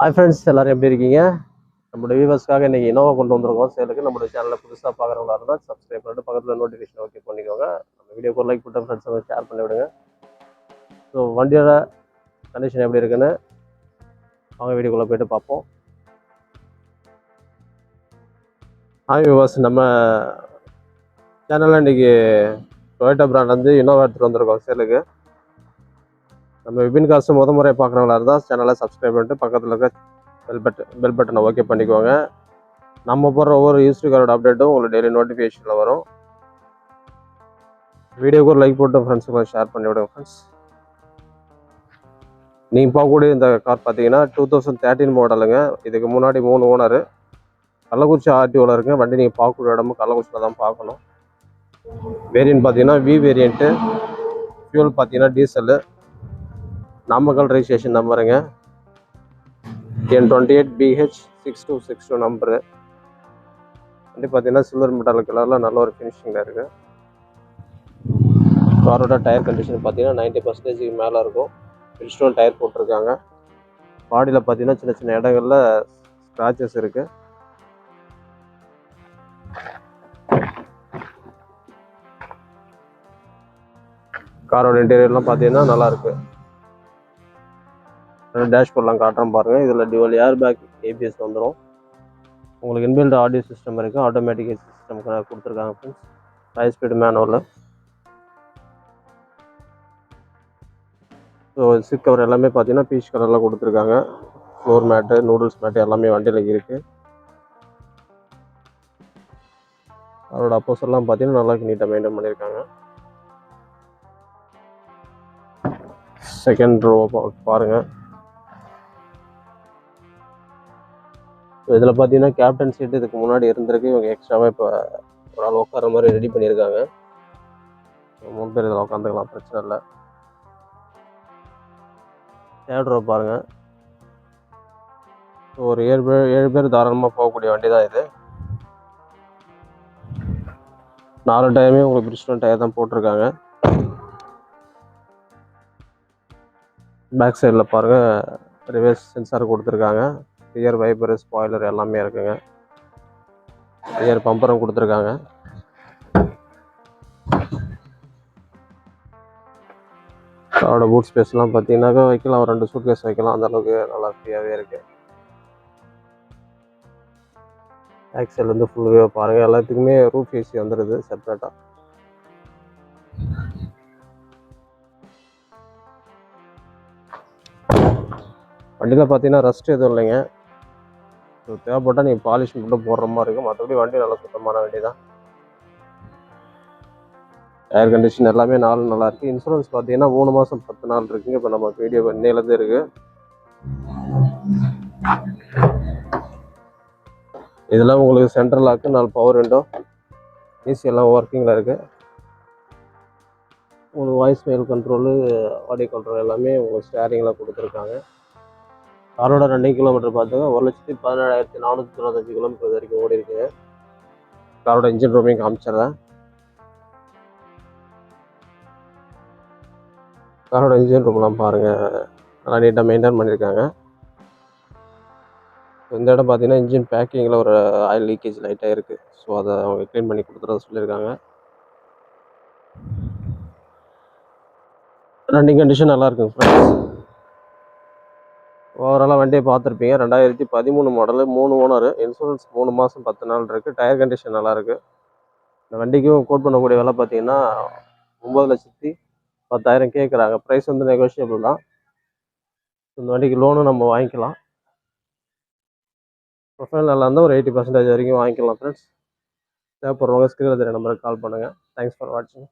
Hi friends எல்லோரும் எப்படி இருக்கீங்க? நம்மளுடைய வியூவர்ஸ்க்காக இன்றைக்கி இனோவா கொண்டு வந்திருக்கோம். சேலுக்கு நம்மளுடைய சேனலில் புதுசாக பார்க்குறவங்களா இருந்தால் சப்ஸ்கிரைப் பண்ணிட்டு பக்கத்தில் நோட்டிஃபிகேஷன் ஓகே பண்ணிக்கோங்க. நம்ம வீடியோக்கு லைக் போட்டு ஃப்ரெண்ட்ஸுங்க ஷேர் பண்ணி விடுங்க. ஸோ வண்டியோட கண்டிஷன் எப்படி இருக்குன்னு அவங்க வீடியோக்குள்ளே போயிட்டு பார்ப்போம். ஹாய் வியூவர்ஸ் நம்ம சேனலில் இன்னைக்கு டொயோட்டா பிராண்ட் வந்து இனோவா எடுத்துகிட்டு வந்திருக்கோம் சேலுக்கு. நம்ம விபின் காசு முத முறை பார்க்குறவங்களா இருந்தால் சேனலை சப்ஸ்கிரைப் பண்ணிட்டு பக்கத்தில் இருக்க பெல் பட்டன் பெல் பட்டனை ஓகே பண்ணிக்கோங்க. நம்ம போடுற ஒவ்வொரு யூஸ்டு காரோட அப்டேட்டும் உங்களுக்கு டெய்லி நோட்டிஃபிகேஷனில் வரும். வீடியோக்கு ஒரு லைக் போட்டு ஃப்ரெண்ட்ஸுக்கு ஷேர் பண்ணி விடுங்க ஃப்ரெண்ட்ஸ் நீங்கள் பார்க்கக்கூடிய இந்த கார் பார்த்தீங்கன்னா டூ தௌசண்ட் தேர்ட்டின் மாடலுங்க இதுக்கு முன்னாடி மூணு ஓனரு கள்ளக்குறிச்சி ஆர்டிஓவில் இருக்குங்க வண்டி நீங்கள் பார்க்கக்கூடிய இடமும் கள்ளக்குறிச்சியில் தான் பார்க்கணும். வேரியன்ட் பார்த்தீங்கன்னா வி வேரியண்ட்டு ஃபியூல் பார்த்தீங்கன்னா diesel Namakkal registration நம்பருங்க N twenty eight BH six two six two number வந்து பார்த்தீங்கன்னா சில்வர் மெட்டால் கலரில் நல்ல ஒரு ஃபினிஷிங்கில் இருக்குது காரோட டயர் கண்டிஷன் பார்த்தீங்கன்னா நைன்ட்டி பர்சன்டேஜுக்கு மேலே இருக்கும். பிரிஸ்டோன் டயர் போட்டிருக்காங்க. பாடியில் பார்த்தீங்கன்னா சின்ன சின்ன இடங்களில் ஸ்க்ராச்சஸ் இருக்குது காரோட இன்டீரியர்லாம் பார்த்தீங்கன்னா நல்லாயிருக்கு டேஷ்போர்ட்லாம் காட்டுறேன் பாருங்க. இதில் டிவல் ஏர் பேக் ஏபிஎஸ் வந்துடும் உங்களுக்கு இன்பில்ட் ஆடியோ சிஸ்டம் இருக்குது ஆட்டோமேட்டிக் சிஸ்டம் கொடுத்துருக்காங்க ஃப்ரெண்ட்ஸ் ஹை ஸ்பீடு மேனுவலில் ஸோ சீட் கவர் எல்லாமே பார்த்தீங்கன்னா பீச் கலரில் கொடுத்துருக்காங்க. ஃப்ளோர் மேட்டு நூடுல்ஸ் மேட்டு எல்லாமே வண்டியில் இருக்குது அதோட அப்போசெல்லாம் பார்த்தீங்கன்னா நல்லா நீட்டாக மெயின்டைன் பண்ணியிருக்காங்க செகண்ட் ரோ பாருங்கள் இதில் பார்த்தீங்கன்னா கேப்டன் சீட்டு இதுக்கு முன்னாடி இருந்திருக்கு. இவங்க எக்ஸ்ட்ராவாக இப்போ ஒரு ஆள் உட்கார மாதிரி ரெடி பண்ணியிருக்காங்க. மூணு பேர் இதில் உட்காந்துக்கலாம் பிரச்சனை இல்லை. தேர்ட் ரோ பாருங்கள் ஒரு ஏழு பேர் ஏழு பேர் தாராளமாக போகக்கூடிய வண்டி தான் இது. நாலு டயருமே உங்களுக்கு பிரிஸ்டன் டயர் தான் போட்டிருக்காங்க. பேக் சைடில் பாருங்கள் ரிவர்ஸ் சென்சார் கொடுத்துருக்காங்க. ரியர் வைப்பர் ஸ்பாய்லர் எல்லாமே இருக்குங்க. ஏர் பம்பரும் கொடுத்துருக்காங்க. அதோட பூட் ஸ்பேஸ்லாம் பார்த்தீங்கன்னாக்கா வைக்கலாம். ஒரு ரெண்டு சூட் கேஸ் வைக்கலாம் அந்தளவுக்கு நல்லா ஃப்ரீயாகவே இருக்குது ஆக்சல் வந்து ஃபுல் பாருங்கள் எல்லாத்துக்குமே ரூஃப் ஏசி வந்துடுது செப்பரேட்டாக வண்டியில் பார்த்தீங்கன்னா ரஸ்ட் எதுவும் இல்லைங்க. ஸோ தேவைப்பட்டால் நீங்கள் பாலிஷ் மட்டும் போடுற மாதிரி இருக்கும். மற்றபடி வண்டி நல்லா சுத்தமான வண்டி தான் ஏர் கண்டிஷன் எல்லாமே நாலு நல்லா இருக்குது இன்சூரன்ஸ் பார்த்தீங்கன்னா மூணு மாதம் பத்து நாள் இருக்குங்க. இப்போ நம்ம வீடியோ இன்னையிலேருந்து இருக்குது இதெல்லாம் உங்களுக்கு சென்ட்ரல் லாக்கு நாலு பவர் விண்டோ ஏசி எல்லாம் ஒர்க்கிங்கில் இருக்குது உங்களுக்கு voice mail control audio control எல்லாமே உங்களுக்கு ஸ்டேரிங்கில் கொடுத்துருக்காங்க. காரோட ரெண்டு கிலோமீட்டர் பார்த்துங்க ஒரு லட்சத்தி பதினேழாயிரத்தி நானூற்றி தொண்ணூத்தஞ்சு கிலோமீட்டர் வரைக்கும் ஓடி இருக்குங்க காரோட இன்ஜின் ரூமையும் காமிச்சிடுறேன். காரோட இன்ஜின் ரூம்லாம் பாருங்கள் நல்லா நீட்டாக மெயின்டைன் பண்ணியிருக்காங்க. இந்த இடம் பார்த்தீங்கன்னா இன்ஜின் பேக்கிங்கில் ஒரு ஆயில் லீக்கேஜ் லைட்டாக இருக்குது ஸோ அதை அவங்க க்ளீன் பண்ணி கொடுத்துறத சொல்லியிருக்காங்க. ரன்னிங் கண்டிஷன் நல்லா இருக்குங்க ஃப்ரெண்ட்ஸ் ஓவராலாக வண்டியை பார்த்துருப்பீங்க. ரெண்டாயிரத்தி பதிமூணு மாடலு மூணு ஓனர் இன்சூரன்ஸ் மூணு மாதம் பத்து நாள் இருக்குது டயர் கண்டிஷன் நல்லாயிருக்கு இந்த வண்டிக்கும் கோட் பண்ணக்கூடிய விலை பார்த்தீங்கன்னா ஒம்பது லட்சத்தி பத்தாயிரம் கேட்குறாங்க ப்ரைஸ் வந்து நெகோஷியபிள் தான். இந்த வண்டிக்கு லோனும் நம்ம வாங்கிக்கலாம். ப்ரொஃபைல் நல்லா இருந்தால் ஒரு எயிட்டி பர்சன்டேஜ் வரைக்கும் வாங்கிக்கலாம் ஃப்ரெண்ட்ஸ் தேவைப்படுறவங்க ஸ்க்ரீனில் தெரிய நம்பருக்கு கால் பண்ணுங்கள் தேங்க்ஸ் ஃபார் வாட்சிங்